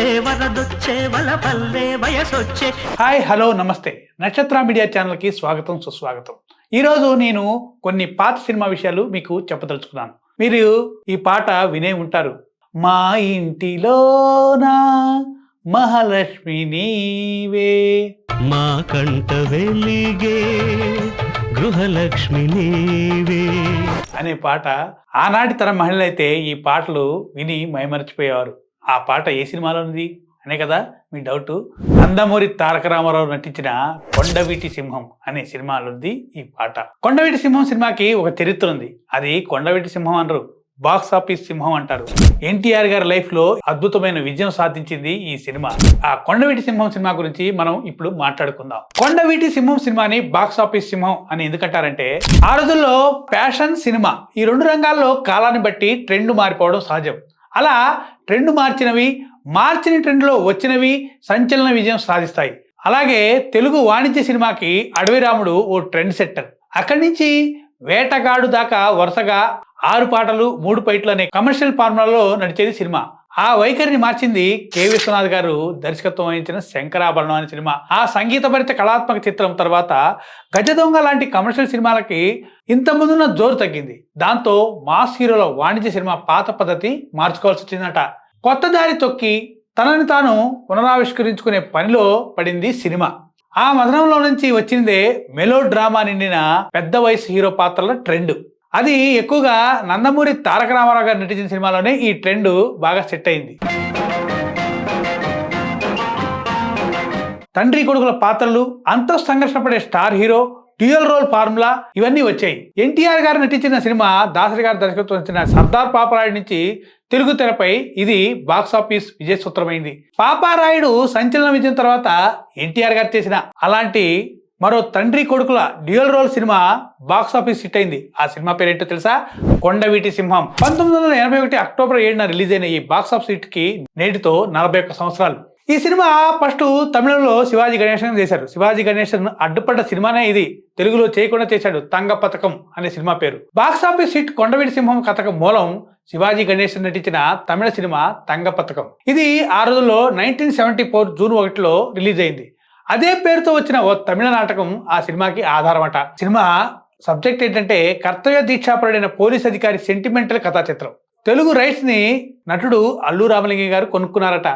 వరదొచ్చే వరదొచ్చే వయసొచ్చే. Hi hello నమస్తే. నక్షత్ర media ఛానల్కి స్వాగతం సుస్వాగతం. ఈరోజు నేను కొన్ని పాత సినిమా విషయాలు మీకు చెప్పదలుచుకున్నాను. మీరు ఈ పాట వినే ఉంటారు. మా ఇంటిలోన మహాలక్ష్మి నీవే. మా కంట వెలిగే గృహలక్ష్మి నీవే. అనే పాట ఆనాటి తరం మహిళలైతే ఈ పాటలు విని మైమరిచిపోయేవారు. ఆ పాట ఏ సినిమాలో ఉంది అనే కదా మీ డౌట్. నందమూరి తారక రామారావు నటించిన కొండవీటి సింహం అనే సినిమాలో ఉంది ఈ పాట. కొండవీటి సింహం సినిమాకి ఒక చరిత్ర ఉంది. అది కొండవీటి సింహం అనరు బాక్స్ ఆఫీస్ సింహం అంటారు. ఎన్టీఆర్ గారి లైఫ్లో అద్భుతమైన విజయం సాధించింది ఈ సినిమా. ఆ కొండవీటి సింహం సినిమా గురించి మనం ఇప్పుడు మాట్లాడుకుందాం. కొండవీటి సింహం సినిమాని బాక్స్ ఆఫీస్ సింహం అని ఎందుకంటారంటే ఆ రోజుల్లో ఫ్యాషన్ సినిమా ఈ రెండు రంగాల్లో కాలాన్ని బట్టి ట్రెండ్ మారిపోవడం సహజం. అలా ట్రెండ్ మార్చినవి మార్చిన ట్రెండ్లో వచ్చినవి సంచలన విజయం సాధిస్తాయి. అలాగే తెలుగు వాణిజ్య సినిమాకి అడవి రాముడు ఓ ట్రెండ్ సెట్టర్. అక్కడి నుంచి వేటగాడు దాకా వరుసగా ఆరు పాటలు మూడు పైట్లు అనే కమర్షియల్ ఫార్ములాలో నడిచేది సినిమా. ఆ వైఖరిని మార్చింది కె. విశ్వనాథ్ గారు దర్శకత్వం వహించిన శంకరాభరణం అనే సినిమా. ఆ సంగీతభరిత కళాత్మక చిత్రం తర్వాత గజ దొంగ లాంటి కమర్షియల్ సినిమాలకి ఇంతకుముందున్న జోరు తగ్గింది. దాంతో మాస్ హీరోల వాణిజ్య సినిమా పాత పద్ధతి మార్చుకోవాల్సి వచ్చిందట. కొత్త దారి తొక్కి తనని తాను పునరావిష్కరించుకునే పనిలో పడింది సినిమా. ఆ మదనంలో నుంచి వచ్చిందే మెలో డ్రామా నిండిన పెద్ద వయసు హీరో పాత్రల ట్రెండ్. అది ఎక్కువగా నందమూరి తారక రామారావు గారు నటించిన సినిమాలోనే ఈ ట్రెండ్ బాగా సెట్ అయింది. తండ్రి కొడుకుల పాత్రలు అంత సంఘర్షణ పడే star hero dual role formula ఇవన్నీ వచ్చాయి. ఎన్టీఆర్ గారు నటించిన సినిమా దాసరి గారి దర్శకత్వం వచ్చిన సర్దార్ పాపరాయుడు నుంచి తెలుగు తెరపై ఇది బాక్స్ ఆఫీస్ విజయ సూత్రమైంది. పాపారాయుడు సంచలన విజయం తర్వాత ఎన్టీఆర్ గారు చేసిన అలాంటి మరో తండ్రి కొడుకుల డ్యూయల్ రోల్ సినిమా బాక్స్ ఆఫీస్ హిట్ అయింది. ఆ సినిమా పేరేంటో తెలుసా? కొండవీటి సింహం. పంతొమ్మిది వందల ఎనభై ఒకటి అక్టోబర్ ఏడున రిలీజ్ అయిన ఈ బాక్స్ ఆఫీస్ హిట్కి నేటితో నలభై ఒక్క సంవత్సరాలు. ఈ సినిమా ఫస్ట్ తమిళంలో శివాజీ గణేశన్ చేశారు. శివాజీ గణేశన్ అడ్డుపడ్డ సినిమానే ఇది. తెలుగులో చేయకుండా చేశాడు. తంగ పథకం అనే సినిమా పేరు. బాక్స్ ఆఫీస్ హిట్ కొండవీడి సింహం కథకు మూలం శివాజీ గణేశన్ నటించిన తమిళ సినిమా తంగ పథకం. ఇది ఆ రోజుల్లో నైన్టీన్ సెవెంటీ ఫోర్ జూన్ ఒకటిలో రిలీజ్ అయింది. అదే పేరుతో వచ్చిన ఓ తమిళ నాటకం ఆ సినిమాకి ఆధారమట. సినిమా సబ్జెక్ట్ ఏంటంటే కర్తవ్య దీక్షాపరుడైన పోలీస్ అధికారి సెంటిమెంటల్ కథా చిత్రం తెలుగు రైట్స్ని నటుడు అల్లు రామలింగ గారు కొనుక్కున్నారట.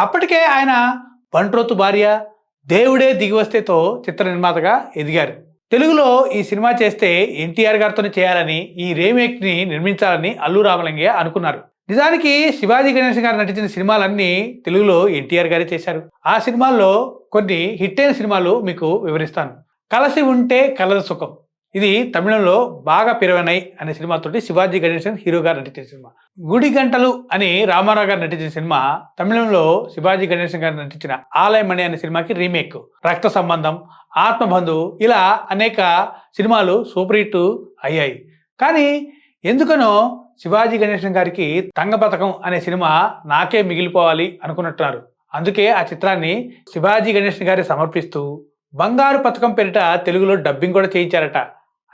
అప్పటికే ఆయన బంట్రోతు భార్య దేవుడే దిగివస్తేతో చిత్ర నిర్మాతగా ఎదిగారు. తెలుగులో ఈ సినిమా చేస్తే ఎన్టీఆర్ గారితోనే చేయాలని ఈ రీమేక్ని నిర్మించాలని అల్లు రామలింగయ్య అనుకున్నారు. నిజానికి శివాజీ గణేష్ గారు నటించిన సినిమాలన్నీ తెలుగులో ఎన్టీఆర్ గారే చేశారు. ఆ సినిమాల్లో కొన్ని హిట్ అయిన సినిమాలు మీకు వివరిస్తాను. కలసి ఉంటే కలద సుఖం. ఇది తమిళంలో బాగా పిరవనై అనే సినిమాతోటి శివాజీ గణేశన్ హీరో గారు నటించిన సినిమా. గుడి గంటలు అని రామారావు గారు నటించిన సినిమా తమిళంలో శివాజీ గణేశన్ గారు నటించిన ఆలయమణి అనే సినిమాకి రీమేక్. రక్త సంబంధం ఆత్మబంధు ఇలా అనేక సినిమాలు సూపర్ హిట్ అయ్యాయి. కానీ ఎందుకనో శివాజీ గణేశన్ గారికి తంగ పథకం అనే సినిమా నాకే మిగిలిపోవాలి అనుకున్నట్టున్నారు. అందుకే ఆ చిత్రాన్ని శివాజీ గణేశన్ గారి సమర్పిస్తూ బంగారు పథకం పేరిట తెలుగులో డబ్బింగ్ కూడా చేయించారట.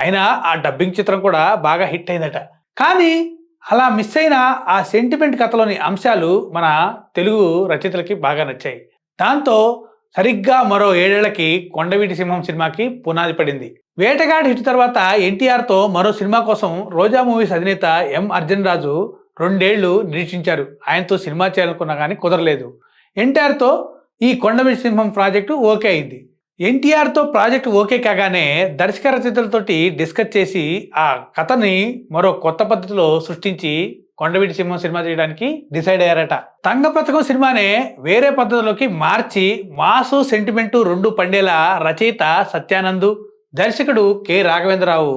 అయినా ఆ డబ్బింగ్ చిత్రం కూడా బాగా హిట్ అయిందట. కానీ అలా మిస్ అయిన ఆ సెంటిమెంట్ కథలోని అంశాలు మన తెలుగు రచయితలకి బాగా నచ్చాయి. దాంతో సరిగ్గా మరో ఏడేళ్ళకి కొండవీటి సింహం సినిమాకి పునాది పడింది. వేటగాడి హిట్ తర్వాత ఎన్టీఆర్తో మరో సినిమా కోసం రోజా మూవీస్ అధినేత ఎం అర్జున్ రాజు రెండేళ్ళు నిరీక్షించారు. ఆయనతో సినిమా చేయాలనుకున్నా కానీ కుదరలేదు. ఎన్టీఆర్తో ఈ కొండవీటి సింహం ప్రాజెక్టు ఓకే అయింది. ఎన్టీఆర్తో ప్రాజెక్ట్ ఓకే కాగానే దర్శక రచయితలతోటి డిస్కస్ చేసి ఆ కథని మరో కొత్త పద్ధతిలో సృష్టించి కొండవీటి సింహం సినిమా చేయడానికి డిసైడ్ అయ్యారట. తంగ పథకం సినిమానే వేరే పద్ధతిలోకి మార్చి మాసు సెంటిమెంటు రెండు పండేలా రచయిత సత్యానందు దర్శకుడు కె. రాఘవేంద్రరావు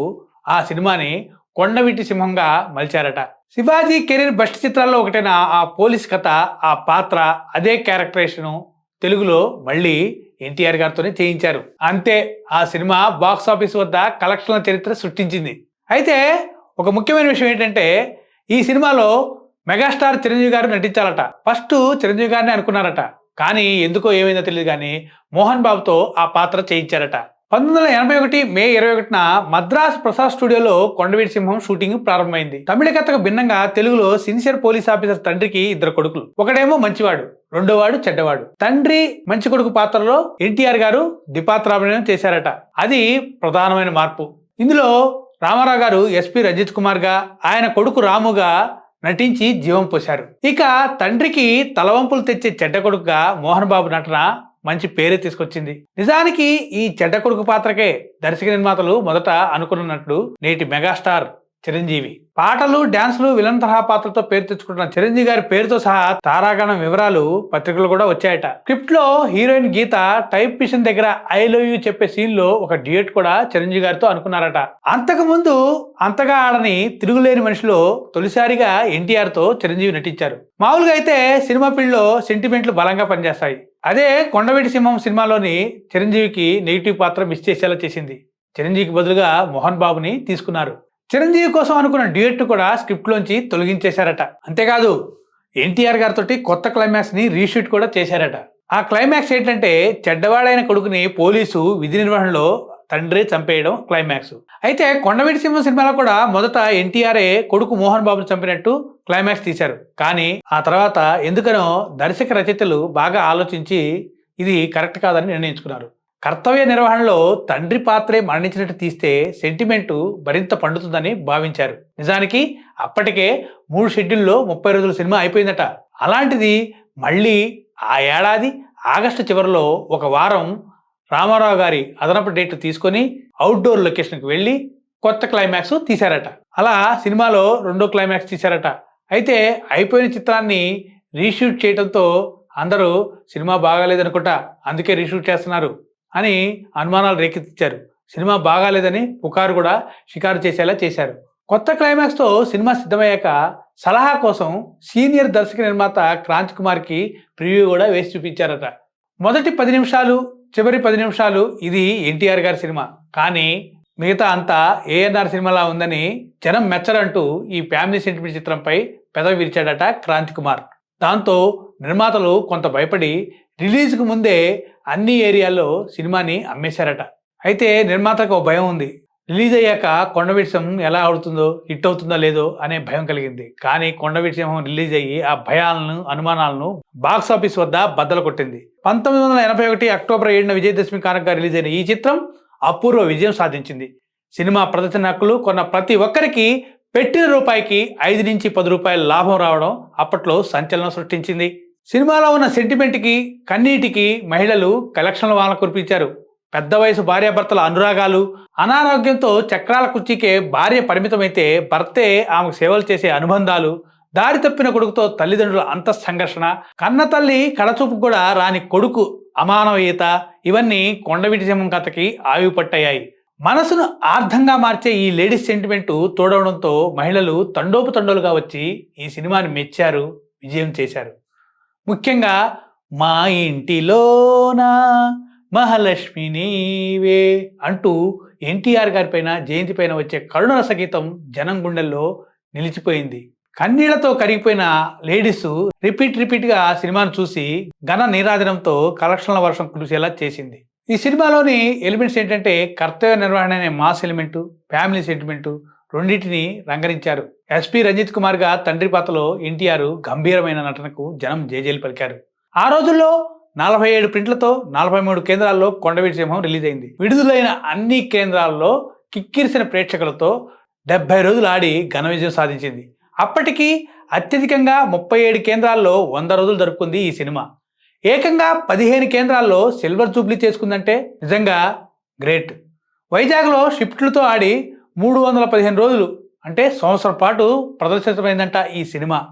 ఆ సినిమాని కొండవీటి సింహంగా మలిచారట. శివాజీ కెరీర్ బెస్ట్ చిత్రాల్లో ఒకటైన ఆ పోలీస్ కథ ఆ పాత్ర అదే క్యారెక్టరేషను తెలుగులో మళ్ళీ ఎన్టీఆర్ గారితోనే చేయించారు. అంతే ఆ సినిమా బాక్స్ ఆఫీస్ వద్ద కలెక్షన్ల చరిత్ర సృష్టించింది. అయితే ఒక ముఖ్యమైన విషయం ఏంటంటే ఈ సినిమాలో మెగాస్టార్ చిరంజీవి గారు నటించాలట. ఫస్ట్ చిరంజీవి గారిని అనుకున్నారట. కానీ ఎందుకో ఏమైందో తెలియదు కానీ మోహన్ బాబుతో ఆ పాత్ర చేయించారట. పంతొమ్మిది వందల ఎనభై ఒకటి మే ఇరవై ఒకటిన మద్రాస్ ప్రసాద్ స్టూడియోలో కొండవీటి సింహం షూటింగ్ ప్రారంభమైంది. తమిళ కథకు భిన్నంగా తెలుగులో సిన్సియర్ పోలీస్ ఆఫీసర్ తండ్రికి ఇద్దరు కొడుకులు. ఒకడేమో మంచివాడు రెండోవాడు చెడ్డవాడు. తండ్రి మంచి కొడుకు పాత్రలో ఎన్టీఆర్ గారు ద్విపాత్రాభినయం చేశారట. అది ప్రధానమైన మార్పు. ఇందులో రామారావు గారు ఎస్పి రజిత్ కుమార్గా ఆయన కొడుకు రాముగా నటించి జీవం పోశారు. ఇక తండ్రికి తలవంపులు తెచ్చే చెడ్డ కొడుకుగా మోహన్ బాబు నటన మంచి పేరు తీసుకొచ్చింది. నిజానికి ఈ చెడ్డ కొడుకు పాత్రకే దర్శక నిర్మాతలు మొదట అనుకున్నట్లు నేటి మెగాస్టార్ చిరంజీవి. పాటలు డాన్సులు విలన్ తరహా పాత్రతో పేరు తెచ్చుకుంటున్న చిరంజీవి గారి పేరుతో సహా తారాగణం వివరాలు పత్రికలు కూడా వచ్చాయట. స్క్రిప్ట్లో హీరోయిన్ గీత టైప్ మిషన్ దగ్గర ఐ లవ్ యూ చెప్పే సీన్లో ఒక డ్యూయట్ కూడా చిరంజీవి గారితో అనుకున్నారట. అంతకు ముందు అంతగా ఆడని తిరుగులేని మనిషిలో తొలిసారిగా ఎన్టీఆర్తో చిరంజీవి నటించారు. మామూలుగా అయితే సినిమా ఫీల్డ్లో సెంటిమెంట్లు బలంగా పనిచేస్తాయి. అదే కొండవీటి సింహం సినిమాలోని చిరంజీవికి నెగిటివ్ పాత్ర మిస్ చేసేలా చేసింది. చిరంజీవికి బదులుగా మోహన్ బాబుని తీసుకున్నారు. చిరంజీవి కోసం అనుకున్న డ్యూయట్ కూడా స్క్రిప్ట్లోంచి తొలగించేశారట. అంతేకాదు ఎన్టీఆర్ గారితో కొత్త క్లైమాక్స్ని రీషూట్ కూడా చేశారట. ఆ క్లైమాక్స్ ఏంటంటే చెడ్డవాడైన కొడుకుని పోలీసు విధి నిర్వహణలో తండ్రి చంపేయడం క్లైమాక్స్. అయితే కొండవీటి సింహం సినిమాలో కూడా మొదట ఎన్టీఆర్ఏ కొడుకు మోహన్ బాబుని చంపినట్టు క్లైమాక్స్ తీశారు. కానీ ఆ తర్వాత ఎందుకనో దర్శక రచయితలు బాగా ఆలోచించి ఇది కరెక్ట్ కాదని నిర్ణయించుకున్నారు. కర్తవ్య నిర్వహణలో తండ్రి పాత్రే మరణించినట్టు తీస్తే సెంటిమెంటు మరింత పండుతుందని భావించారు. నిజానికి అప్పటికే మూడు షెడ్యూల్లో ముప్పై రోజుల సినిమా అయిపోయిందట. అలాంటిది మళ్ళీ ఆ ఏడాది ఆగస్టు చివరిలో ఒక వారం రామారావు గారి అదనపు డేట్ తీసుకొని అవుట్డోర్ లొకేషన్కి వెళ్ళి కొత్త క్లైమాక్స్ తీశారట. అలా సినిమాలో రెండో క్లైమాక్స్ తీశారట. అయితే అయిపోయిన చిత్రాన్ని రీషూట్ చేయడంతో అందరూ సినిమా బాగాలేదనుకుంటా అందుకే రీషూట్ చేస్తున్నారు. అని అనుమానాలు రేకెత్తించారు సినిమా బాగాలేదని పుకారు కూడా షికారు చేసేలా చేశారు. కొత్త క్లైమాక్స్తో సినిమా సిద్ధమయ్యాక సలహా కోసం సీనియర్ దర్శక నిర్మాత క్రాంతి కుమార్కి ప్రివ్యూ కూడా వేసి చూపించారట. మొదటి పది నిమిషాలు చివరి పది నిమిషాలు ఇది ఎన్టీఆర్ గారి సినిమా. కానీ మిగతా అంతా ఏఎన్ఆర్ సినిమాలా ఉందని జనం మెచ్చరంటూ ఈ ఫ్యామిలీ సెంటిమెంట్ చిత్రంపై పెదవి విరిచాడట క్రాంతి కుమార్. దాంతో నిర్మాతలు కొంత భయపడి రిలీజ్కు ముందే అన్ని ఏరియాల్లో సినిమాని అమ్మేశారట. అయితే నిర్మాతకు భయం ఉంది. రిలీజ్ అయ్యాక కొండవీటి ఎలా ఆడుతుందో హిట్ అవుతుందో లేదో అనే భయం కలిగింది. కానీ కొండవీటి సింహం రిలీజ్ అయ్యి ఆ భయాలను అనుమానాలను బాక్స్ ఆఫీస్ వద్ద బద్దలు కొట్టింది. పంతొమ్మిది వందల ఎనభై ఒకటి అక్టోబర్ ఏడున విజయదశమి కారణంగా రిలీజ్ అయిన ఈ చిత్రం అపూర్వ విజయం సాధించింది. సినిమా ప్రదర్శన హక్కులు కొన్న ప్రతి ఒక్కరికి పెట్టిన రూపాయికి ఐదు నుంచి పది రూపాయల లాభం రావడం అప్పట్లో సంచలనం సృష్టించింది. సినిమాలో ఉన్న సెంటిమెంట్కి కన్నీటికి మహిళలు కలెక్షన్ల వాన కురిపించారు. పెద్ద వయసు భార్యాభర్తల అనురాగాలు అనారోగ్యంతో చక్రాల కుర్చీకే భార్య పరిమితమైతే భర్తే ఆమెకు సేవలు చేసే అనుబంధాలు దారి తప్పిన కొడుకుతో తల్లిదండ్రుల అంత సంఘర్షణ కన్న తల్లి కడచూపు కూడా రాని కొడుకు అమానవీయత ఇవన్నీ కొండవీటి సింహం కథకి ఆయువు పట్టయ్యాయి మనసును ఆర్థంగా మార్చే ఈ లేడీస్ సెంటిమెంట్ తోడవడంతో మహిళలు తండోపుతండోలుగా వచ్చి ఈ సినిమాని మెచ్చారు విజయం చేశారు. ముఖ్యంగా మా ఇంటిలోన మహాలక్ష్మి నీవే అంటూ ఎన్టీఆర్ గారి పైన జయంతి పైన వచ్చే కరుణ సంగీతం జనం గుండెల్లో నిలిచిపోయింది. కన్నీళ్ళతో కరిగిపోయిన లేడీస్ రిపీట్ రిపీట్గా సినిమాను చూసి ఘన నీరాజనంతో కలెక్షన్ల వర్షం కురిసేలా చేసింది. ఈ సినిమాలోని ఎలిమెంట్స్ ఏంటంటే కర్తవ్య నిర్వహణ అనే మాస్ ఎలిమెంటు ఫ్యామిలీ సెంటిమెంటు రెండింటిని రంగరించారు. ఎస్పీ రంజిత్ కుమార్గా తండ్రి పాత్రలో ఎన్టీఆర్ గంభీరమైన నటనకు జనం జేజేలు పలికారు. ఆ రోజుల్లో నలభై ఏడు ప్రింట్లతో నలభై మూడు కేంద్రాల్లో కొండవీటి సింహం రిలీజ్ అయింది విడుదలైన అన్ని కేంద్రాల్లో కిక్కిరిసిన ప్రేక్షకులతో డెబ్బై రోజులు ఆడి ఘన విజయం సాధించింది. అప్పటికి అత్యధికంగా ముప్పై ఏడు కేంద్రాల్లో వంద రోజులు జరుపుకుంది ఈ సినిమా. ఏకంగా పదిహేను కేంద్రాల్లో సిల్వర్ జూబ్లీ చేసుకుందంటే నిజంగా గ్రేట్. వైజాగ్లో షిఫ్ట్లతో ఆడి మూడు వందల పదిహేను రోజులు. అంటే సంవత్సరం పాటు ప్రదర్శితమైందంట ఈ సినిమా.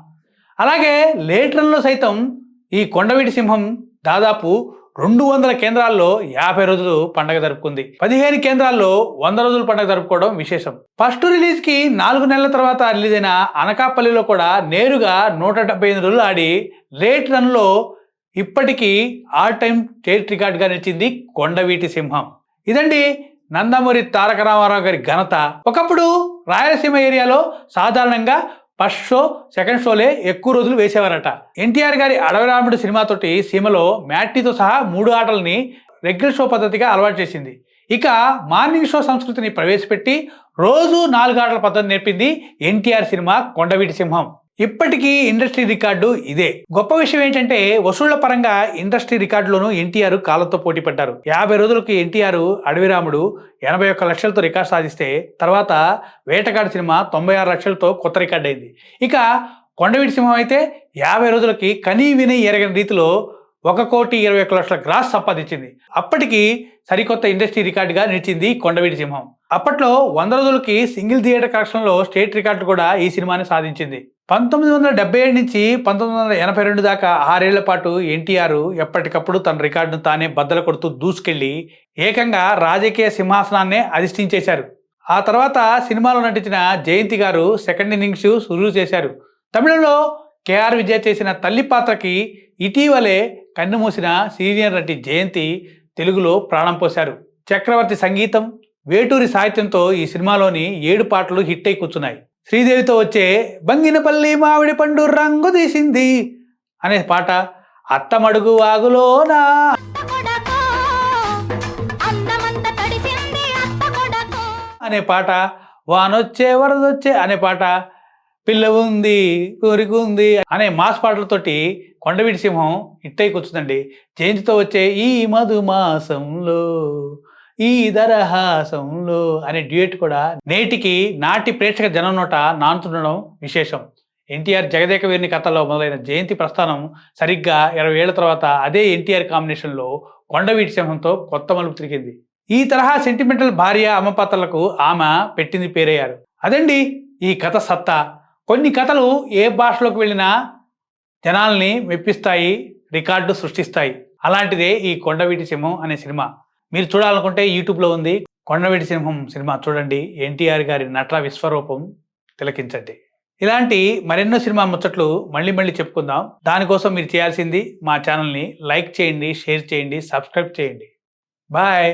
అలాగే లేటర్లో రన్లో సైతం ఈ కొండవీటి సింహం దాదాపు రెండు వందల కేంద్రాల్లో యాభై రోజులు పండగ జరుపుకుంది. పదిహేను కేంద్రాల్లో వంద రోజులు పండగ జరుపుకోవడం విశేషం. ఫస్ట్ రిలీజ్కి నాలుగు నెలల తర్వాత రిలీజ్ అయిన అనకాపల్లిలో కూడా నేరుగా నూట డెబ్బై ఎనిమిది రోజులు ఆడి లేట్ రన్లో ఇప్పటికీ ఆల్ టైమ్ స్టేట్ రికార్డ్గా నిలిచింది కొండవీటి సింహం. ఇదండి నందమూరి తారక రామారావు గారి ఘనత. ఒకప్పుడు రాయలసీమ ఏరియాలో సాధారణంగా ఫస్ట్ షో సెకండ్ షోలే ఎక్కువ రోజులు వేసేవారట. ఎన్టీఆర్ గారి అడవి రాముడు సినిమాతోటి సీమలో మ్యాట్టీతో సహా మూడు ఆటలని రెగ్యులర్ షో పద్ధతిగా అలవాటు చేసింది. ఇక మార్నింగ్ షో సంస్కృతిని ప్రవేశపెట్టి రోజు నాలుగు ఆటల పద్ధతి నేర్పింది ఎన్టీఆర్ సినిమా కొండవీటి సింహం. ఇప్పటికీ ఇండస్ట్రీ రికార్డు ఇదే. గొప్ప విషయం ఏంటంటే వసూళ్ళ పరంగా ఇండస్ట్రీ రికార్డులోనూ ఎన్టీఆర్ కాలంతో పోటీ పడ్డారు. యాభై రోజులకు ఎన్టీఆర్ అడవిరాముడు ఎనభై ఒక్క లక్షలతో రికార్డు సాధిస్తే తర్వాత వేటగాడి సినిమా తొంభై ఆరు లక్షలతో కొత్త రికార్డు అయింది ఇక కొండవీటి సింహం అయితే యాభై రోజులకి కనీ విని ఎరగని రీతిలో ఒక కోటి ఇరవై ఒక్క లక్షల గ్రాస్ సంపాదించింది. అప్పటికి సరికొత్త ఇండస్ట్రీ రికార్డుగా నిలిచింది కొండవీటి సింహం. అప్పట్లో వంద రోజులకి సింగిల్ థియేటర్ కలెక్షన్లో స్టేట్ రికార్డు కూడా ఈ సినిమాని సాధించింది. పంతొమ్మిది వందల డెబ్బై ఏడు నుంచి పంతొమ్మిది వందల ఎనభై రెండు దాకా ఆరేళ్ళ పాటు ఎన్టీఆర్ ఎప్పటికప్పుడు తన రికార్డును తానే బద్దలు కొడుతూ దూసుకెళ్ళి ఏకంగా రాజకీయ సింహాసనాన్నే అధిష్ఠించేశారు. ఆ తర్వాత సినిమాలో నటించిన జయంతి గారు సెకండ్ ఇన్నింగ్స్ సురువు చేశారు. తమిళంలో కేఆర్ విజయ చేసిన తల్లి పాత్రకి ఇటీవలే కన్నుమూసిన సీనియర్ నటి జయంతి తెలుగులో ప్రాణం పోశారు. చక్రవర్తి సంగీతం వేటూరి సాహిత్యంతో ఈ సినిమాలోని ఏడు పాటలు హిట్ అయి కూర్చున్నాయి. శ్రీదేవితో వచ్చే బంగినపల్లి మామిడి పండు రంగు తీసింది అనే పాట అత్తమడుగు వాగులోనా. అనే పాట వానొచ్చే వరదొచ్చే అనే పాట పిల్ల ఉంది కోరిక ఉంది అనే మాస్ పాటలతోటి కొండవీటి సింహం హిట్టై కూర్చుందండి. జయంతితో వచ్చే ఈ మధుమాసంలో ఈ దరహాసంలో అనే డ్యూయట్ కూడా నేటికి నాటి ప్రేక్షక జనం నోట నానుతుండడం విశేషం. ఎన్టీఆర్ జగదేక వీరిని కథలో మొదలైన జయంతి ప్రస్థానం సరిగ్గా ఇరవై ఏళ్ళ తర్వాత అదే ఎన్టీఆర్ కాంబినేషన్లో కొండవీటి సింహంతో కొత్త మలుపు తిరిగింది. ఈ తరహా సెంటిమెంటల్ భార్య అమ్మ పాత్రలకు ఆమె పెట్టింది పేరయ్యారు. అదండి ఈ కథ సత్తా. కొన్ని కథలు ఏ భాషలోకి వెళ్ళినా జనాల్ని మెప్పిస్తాయి రికార్డు సృష్టిస్తాయి. అలాంటిదే ఈ కొండవీటి సింహం అనే సినిమా. మీరు చూడాలనుకుంటే యూట్యూబ్లో ఉంది కొండవీటి సింహం సినిమా. చూడండి. ఎన్టీఆర్ గారి నట విశ్వరూపం తిలకించండి. ఇలాంటి మరెన్నో సినిమా ముచ్చట్లు మళ్ళీ మళ్ళీ చెప్పుకుందాం. దానికోసం మీరు చేయాల్సింది మా ఛానల్ని లైక్ చేయండి షేర్ చేయండి సబ్స్క్రైబ్ చేయండి. బాయ్!